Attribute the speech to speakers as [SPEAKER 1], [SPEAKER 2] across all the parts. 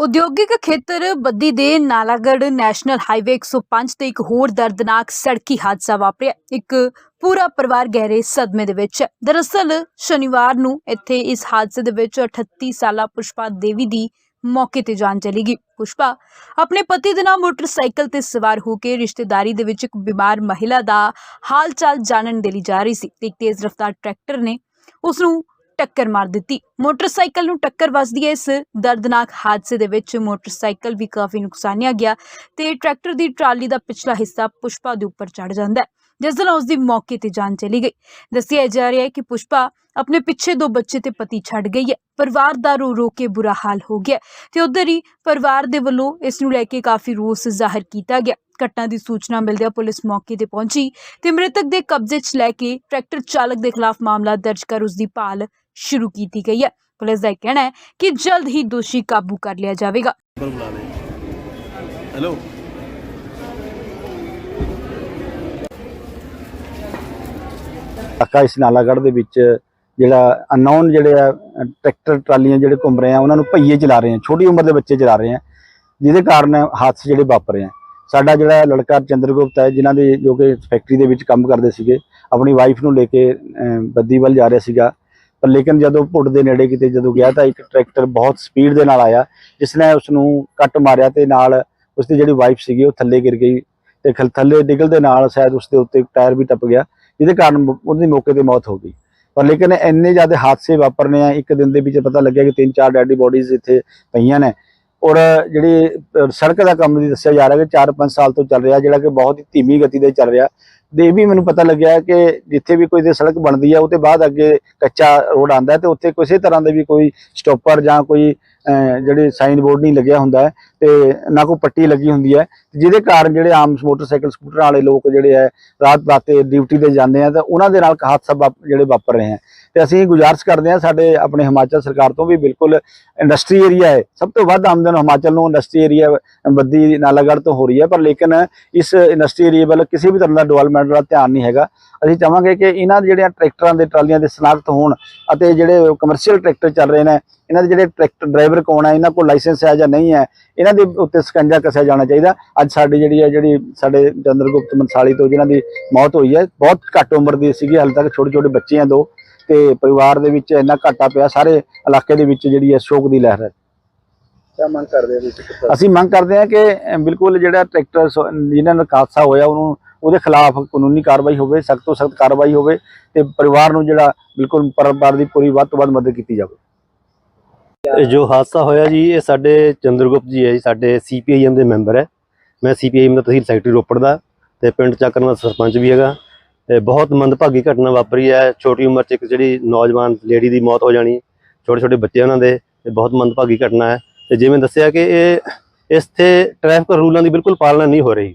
[SPEAKER 1] ਉਦਯੋਗਿਕ ਖੇਤਰ ਬੱਦੀ ਦੇ ਨਾਲਾਗੜ੍ਹ ਨੈਸ਼ਨਲ ਹਾਈਵੇ 105 ਤੇ ਇੱਕ ਹੋਰ ਦਰਦਨਾਕ ਸੜਕੀ ਹਾਦਸਾ ਵਾਪਰਿਆ। ਇੱਕ ਪੂਰਾ ਪਰਿਵਾਰ ਗਹਿਰੇ ਸਦਮੇ ਦੇ ਵਿੱਚ। ਹੈ ਦਰਅਸਲ ਸ਼ਨੀਵਾਰ ਨੂੰ ਇੱਥੇ ਇਸ ਹਾਦਸੇ ਦੇ ਵਿੱਚ 38 ਸਾਲਾ ਪੁਸ਼ਪਾ ਦੇਵੀ ਦੀ ਮੌਕੇ ਤੇ ਜਾਨ ਚਲੀ ਗਈ। ਪੁਸ਼ਪਾ ਆਪਣੇ ਪਤੀ ਦੇ ਨਾਲ ਮੋਟਰਸਾਈਕਲ ਤੇ ਸਵਾਰ ਹੋ ਕੇ ਰਿਸ਼ਤੇਦਾਰੀ ਦੇ ਵਿੱਚ ਇੱਕ ਬਿਮਾਰ ਮਹਿਲਾ ਦਾ ਹਾਲ ਚਾਲ ਜਾਣਨ ਦੇ ਲਈ ਜਾ ਰਹੀ ਸੀ। ਤੇ ਇੱਕ ਤੇਜ਼ ਰਫ਼ਤਾਰ ਟਰੈਕਟਰ ਨੇ ਉਸ ਨੂੰ ਟੱਕਰ ਮਾਰ ਦਿੱਤੀ। ਮੋਟਰਸਾਈਕਲ ਨੂੰ ਟੱਕਰ ਵੱਜਦੀ ਹੈ। ਇਸ ਦਰਦਨਾਕ ਹਾਦਸੇ ਦੇ ਵਿੱਚ ਮੋਟਰਸਾਈਕਲ ਵੀ ਕਾਫੀ ਨੁਕਸਾਨਿਆ ਗਿਆ ਤੇ ਟਰੈਕਟਰ ਦੀ ਟਰਾਲੀ ਦਾ ਪਿਛਲਾ ਹਿੱਸਾ ਪੁਸ਼ਪਾ ਦੇ ਉੱਪਰ ਚੜ ਜਾਂਦਾ ਹੈ। ਜਿਸ ਨਾਲ ਉਸ ਦੀ ਮੌਕੇ ਤੇ ਜਾਨ ਚਲੀ ਗਈ। ਦੱਸਿਆ ਜਾ ਰਿਹਾ ਹੈ ਕਿ ਪੁਸ਼ਪਾ ਆਪਣੇ ਪਿੱਛੇ ਦੋ ਬੱਚੇ ਤੇ ਪਤੀ ਛੱਡ ਗਈ ਹੈ। ਪਰਿਵਾਰ ਦਾ ਰੋ ਰੋ ਕੇ ਬੁਰਾ ਹਾਲ ਹੋ ਗਿਆ ਤੇ ਉਧਰ ਹੀ ਪਰਿਵਾਰ ਦੇ ਵੱਲੋਂ ਇਸ ਨੂੰ ਲੈ ਕੇ ਕਾਫੀ ਰੋਸ ਜ਼ਾਹਰ ਕੀਤਾ ਗਿਆ। ਘਟਨਾ ਦੀ ਸੂਚਨਾ ਮਿਲਦਿਆਂ ਪੁਲਿਸ ਮੌਕੇ ਤੇ ਪਹੁੰਚੀ ਤੇ ਮ੍ਰਿਤਕ ਦੇ ਕਬਜ਼ੇ 'ਚ ਲੈ ਕੇ ਟਰੈਕਟਰ ਚਾਲਕ ਦੇ ਖਿਲਾਫ ਮਾਮਲਾ ਦਰਜ ਕਰ ਉਸ ਦੀ ਭਾਲ ਸ਼ੁਰੂ ਕੀਤੀ ਗਈ ਹੈ। ਪੁਲਿਸ ਦਾ ਕਹਿਣਾ ਹੈ ਕਿ ਜਲਦ ਹੀ ਦੋਸ਼ੀ ਕਾਬੂ ਕਰ ਲਿਆ ਜਾਵੇਗਾ।
[SPEAKER 2] ਹੈਲੋ।
[SPEAKER 3] ਇਲਾਕਾ ਇਸ ਨਾਲਾਗੜ੍ਹ ਦੇ ਵਿੱਚ ਜਿਹੜਾ ਅਨਨੋਨ ਜਿਹੜੇ ਆ, ਟਰੈਕਟਰ ਟਰਾਲੀਆਂ ਜਿਹੜੇ ਘੁੰਮ ਰਹੇ ਆ, ਉਹਨਾਂ ਨੂੰ ਭਈਏ ਚਲਾ ਰਹੇ ਆ, ਛੋਟੀ ਉਮਰ ਦੇ ਬੱਚੇ ਚਲਾ ਰਹੇ ਆ, ਜਿਹਦੇ ਕਾਰਨ ਹਾਦਸੇ ਜਿਹੜੇ ਵਾਪਰੇ ਆ। ਸਾਡਾ ਜਿਹੜਾ ਲੜਕਾ ਚੰਦਰਗੁਪਤ ਹੈ, ਜਿਨ੍ਹਾਂ ਦੇ ਜੋ ਕਿ ਫੈਕਟਰੀ ਦੇ ਵਿੱਚ ਕੰਮ ਕਰਦੇ ਸੀਗੇ, ਆਪਣੀ ਵਾਈਫ ਨੂੰ ਲੈ ਕੇ ਬੱਦੀ ਵੱਲ ਜਾ ਰਿਹਾ ਸੀਗਾ। ਪਰ ਲੇਕਿਨ ਜਦੋਂ ਪੁੱਟ ਦੇ ਨੇੜੇ ਕਿਤੇ ਜਦੋਂ ਗਿਆ ਤਾਂ ਇੱਕ ਟਰੈਕਟਰ ਬਹੁਤ ਸਪੀਡ ਦੇ ਨਾਲ ਆਇਆ, ਜਿਸ ਨੇ ਉਸ ਨੂੰ ਕੱਟ ਮਾਰਿਆ ਤੇ ਨਾਲ ਉਸ ਦੀ ਜਿਹੜੀ ਵਾਈਫ ਸੀਗੀ, ਉਹ ਥੱਲੇ ਗਿਰ ਗਈ ਤੇ ਖਲ- ਥੱਲੇ ਡਿੱਗਣ ਦੇ ਨਾਲ ਸ਼ਾਇਦ ਉਸ ਦੇ ਉੱਤੇ ਟਾਇਰ ਵੀ ਟੱਪ ਗਿਆ। ਜਿਹਦੇ ਕਾਰਨ ਉਹਦੀ ਮੌਕੇ ਤੇ ਮੌਤ ਹੋ ਗਈ। ਪਰ ਲੇਕਿਨ ਇੰਨੇ ਜ਼ਿਆਦਾ ਹਾਦਸੇ ਵਾਪਰਨੇ ਆ, ਇੱਕ ਦਿਨ ਦੇ ਵਿੱਚ ਪਤਾ ਲੱਗਿਆ ਕਿ ਤਿੰਨ ਚਾਰ ਡੈਡੀ ਬੋਡੀਜ਼ ਇੱਥੇ ਪਈਆਂ ਨੇ। ਔਰ ਜਿਹੜੀ ਸੜਕ ਦਾ ਕੰਮ ਵੀ ਦੱਸਿਆ ਜਾ ਰਿਹਾ ਕਿ 4-5 ਸਾਲ ਤੋਂ ਚੱਲ ਰਿਹਾ, ਜਿਹੜਾ ਕਿ ਬਹੁਤ ਹੀ ਧੀਮੀ ਗਤੀ ਦੇ ਚੱਲ ਰਿਹਾ। ਦੇ ਇਹ ਵੀ ਮੈਨੂੰ ਪਤਾ ਲੱਗਿਆ ਕਿ ਜਿੱਥੇ ਵੀ ਕੋਈ ਦੇ ਸੜਕ ਬਣਦੀ ਆ, ਉਹਦੇ ਬਾਅਦ ਅੱਗੇ ਕੱਚਾ ਰੋਡ ਆਂਦਾ ਤੇ ਉੱਥੇ ਕਿਸੇ ਤਰ੍ਹਾਂ ਦੇ ਵੀ ਕੋਈ ਸਟਾਪਰ ਜਾਂ ਕੋਈ ਜਿਹੜੇ ਸਾਈਨ ਬੋਰਡ ਨਹੀਂ ਲੱਗਿਆ ਹੁੰਦਾ ਹੈ ਤੇ ਨਾ ਕੋਈ ਪੱਟੀ ਲੱਗੀ ਹੁੰਦੀ ਹੈ। ਜਿਹਦੇ ਕਾਰਨ ਜਿਹੜੇ ਆਮ ਮੋਟਰਸਾਈਕਲ ਸਕੂਟਰਾਂ ਵਾਲੇ ਲੋਕ ਜਿਹੜੇ ਹੈ, ਰਾਤ ਰਾਤੇ ਡਿਊਟੀ ਤੇ ਜਾਂਦੇ ਆ ਤਾਂ ਉਹਨਾਂ ਦੇ ਨਾਲ ਹਾਦਸਾ ਵਾਪ- ਜਿਹੜੇ ਵਾਪਰ ਰਹੇ ਆ। ਤੇ ਅਸੀਂ ਗੁਜ਼ਾਰਿਸ਼ ਕਰਦੇ ਆ ਸਾਡੇ ਆਪਣੇ ਹਿਮਾਚਲ ਸਰਕਾਰ ਤੋਂ ਵੀ ਬਿਲਕੁਲ ਇੰਡਸਟਰੀ ਏਰੀਆ ਹੈ। ਸਭ ਤੋਂ ਵੱਧ ਆਮਦਨ ਹਿਮਾਚਲ ਨੂੰ ਇੰਡਸਟਰੀ ਏਰੀਆ ਬੱਦੀ ਨਾਲਾਗੜ੍ਹ ਤੋਂ ਹੋ ਰਹੀ ਹੈ, ਪਰ ਲੇਕਿਨ ਇਸ ਇੰਡਸਟਰੀ ਏਰੀਆ ਵੱਲ ਕਿਸੇ ਵੀ ਤਰ੍ਹਾਂ ਦਾ ਡਿਵੈਲਪਮੈਂਟ ਦਾ ਧਿਆਨ ਨਹੀਂ ਹੈਗਾ। ਅਸੀਂ ਚਾਹਾਂਗੇ ਕਿ ਇਹਨਾਂ ਦੇ ਜਿਹੜੀਆਂ ਟਰੈਕਟਰਾਂ ਦੇ ਟਰਾਲੀਆਂ ਦੇ ਸਨਾਖਤ ਹੋਣ ਅਤੇ ਜਿਹੜੇ ਕਮਰਸ਼ੀਅਲ ਟਰੈਕਟਰ ਚੱਲ ਰਹੇ ਨੇ ਇਹਨਾਂ ਦੇ ਜਿਹੜੇ ਟਰੈਕਟਰ ਡਰਾਈਵਰ ਕੌਣ ਹੈ ਇਹਨਾਂ ਕੋਲ ਲਾਇਸੈਂਸ ਹੈ ਜਾਂ ਨਹੀਂ ਹੈ ਇਹਨਾਂ ਦੇ ਉੱਤੇ ਸਕੰਜਾ ਕੱਸਿਆ ਜਾਣਾ ਚਾਹੀਦਾ। ਅੱਜ ਸਾਡੀ ਜਿਹੜੀ ਹੈ ਜਿਹੜੀ ਸਾਡੇ ਚੰਦਰਗੁਪਤ ਮਨਸਾਲੀ ਤੋਂ ਜਿਨ੍ਹਾਂ ਦੀ ਮੌਤ ਹੋਈ ਹੈ ਬਹੁਤ ਘੱਟ ਉਮਰ ਦੀ ਸੀਗੀ ਹਾਲੇ ਤੱਕ ਛੋਟੇ ਛੋਟੇ ਬੱਚੇ ਆ ਦੋ ਤੇ ਪਰਿਵਾਰ ਦੇ ਵਿੱਚ ਇੰਨਾ ਘਾਟਾ ਪਿਆ ਸਾਰੇ ਇਲਾਕੇ ਦੇ ਵਿੱਚ ਜਿਹੜੀ ਹੈ ਸ਼ੋਕ ਦੀ ਲਹਿਰ ਹੈ।
[SPEAKER 2] ਕੀ ਮੰਗ ਕਰਦੇ ਹੋ
[SPEAKER 3] ਅਸੀਂ ਮੰਗ ਕਰਦੇ ਹਾਂ ਕਿ ਬਿਲਕੁਲ ਜਿਹੜਾ ਟਰੈਕਟਰ ਜਿਨ੍ਹਾਂ ਨਾਲ ਹਾਦਸਾ ਹੋਇਆ ਉਹਨੂੰ ਉਹਦੇ ਖਿਲਾਫ ਕਾਨੂੰਨੀ ਕਾਰਵਾਈ ਹੋਵੇ ਸਖਤ ਤੋਂ ਸਖਤ ਕਾਰਵਾਈ ਹੋਵੇ ਤੇ ਪਰਿਵਾਰ ਨੂੰ ਜਿਹੜਾ ਬਿਲਕੁਲ ਪਰਿਵਾਰ ਦੀ ਪੂਰੀ ਵੱਧ ਤੋਂ ਵੱਧ ਮਦਦ ਕੀਤੀ ਜਾਵੇ।
[SPEAKER 4] ਜੋ ਹਾਦਸਾ ਹੋਇਆ ਜੀ, ਇਹ ਸਾਡੇ ਚੰਦਰਗੁਪਤ ਜੀ ਹੈ ਜੀ, ਸਾਡੇ ਸੀਪੀਆਈਐਮ ਦੇ ਮੈਂਬਰ ਹੈ। ਮੈਂ ਸੀਪੀਆਈਐਮ ਦਾ ਤਹਿਸੀਲ ਸੈਕਟਰੀ ਰੋਪੜ ਦਾ ਤੇ ਪਿੰਡ ਚੱਕਰਨ ਦਾ ਸਰਪੰਚ ਵੀ ਹੈਗਾ। ਤੇ ਬਹੁਤ ਮੰਦਭਾਗੀ ਘਟਨਾ ਵਾਪਰੀ ਹੈ। ਛੋਟੀ ਉਮਰ 'ਚ ਇੱਕ ਜਿਹੜੀ ਨੌਜਵਾਨ ਲੇਡੀ ਦੀ ਮੌਤ ਹੋ ਜਾਣੀ ਛੋਟੇ ਛੋਟੇ ਬੱਚੇ ਉਹਨਾਂ ਦੇ, ਇਹ ਬਹੁਤ ਮੰਦਭਾਗੀ ਘਟਨਾ ਹੈ। ਤੇ ਜਿਵੇਂ ਦੱਸਿਆ ਕਿ ਇਹ, ਇੱਥੇ ਟ੍ਰੈਫਿਕ ਰੂਲਾਂ ਦੀ ਬਿਲਕੁਲ ਪਾਲਣਾ ਨਹੀਂ ਹੋ ਰਹੀ।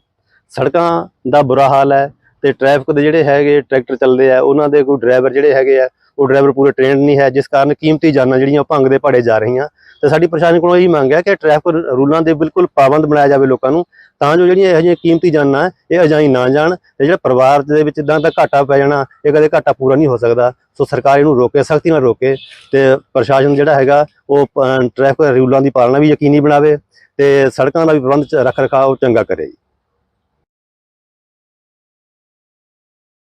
[SPEAKER 4] ਸੜਕਾਂ ਦਾ ਬੁਰਾ ਹਾਲ ਹੈ ਤੇ ਟ੍ਰੈਫਿਕ ਦੇ ਜਿਹੜੇ ਹੈਗੇ ਟਰੈਕਟਰ ਚੱਲਦੇ ਆ, ਉਹਨਾਂ ਦੇ ਕੋਈ ਡਰਾਈਵਰ ਜਿਹੜੇ ਹੈਗੇ ਆ ਉਹ ਡਰਾਈਵਰ ਪੂਰੇ ਟ੍ਰੇਨਡ ਨਹੀਂ ਹੈ, ਜਿਸ ਕਾਰਨ ਕੀਮਤੀ ਜਾਨਾਂ ਜਿਹੜੀਆਂ ਉਹ ਭੰਗ ਦੇ ਭਾੜੇ ਜਾ ਰਹੀਆਂ। ਤੇ ਸਾਡੀ ਪ੍ਰਸ਼ਾਸਨ ਕੋਲੋਂ ਇਹੀ ਮੰਗ ਹੈ ਕਿ ਟ੍ਰੈਫਿਕ ਰੂਲਾਂ ਦੇ ਬਿਲਕੁਲ ਪਾਬੰਦ ਬਣਾਇਆ ਜਾਵੇ ਲੋਕਾਂ ਨੂੰ, ਤਾਂ ਜੋ ਜਿਹੜੀਆਂ ਇਹੋ ਜਿਹੀਆਂ ਕੀਮਤੀ ਜਾਨਾਂ ਇਹ ਅਜਾਈ ਨਾ ਜਾਣ ਤੇ ਜਿਹੜਾ ਪਰਿਵਾਰ ਦੇ ਵਿੱਚ ਇਦਾਂ ਦਾ ਘਾਟਾ ਪੈ ਜਾਣਾ, ਇਹ ਕਦੇ ਘਾਟਾ ਪੂਰਾ ਨਹੀਂ ਹੋ ਸਕਦਾ। ਸੋ ਸਰਕਾਰ ਇਹਨੂੰ ਰੋਕੇ, ਸਖਤੀ ਨਾਲ ਰੋਕੇ ਤੇ ਪ੍ਰਸ਼ਾਸਨ ਜਿਹੜਾ ਹੈਗਾ, ਉਹ ਟ੍ਰੈਫਿਕ ਰੂਲਾਂ ਦੀ ਪਾਲਣਾ ਵੀ ਯਕੀਨੀ ਬਣਾਵੇ ਤੇ ਸੜਕਾਂ ਦਾ ਵੀ ਪ੍ਰਬੰਧ ਚ ਰੱਖ ਰਖਾਓ ਚੰਗਾ ਕਰੇ। ਜੀ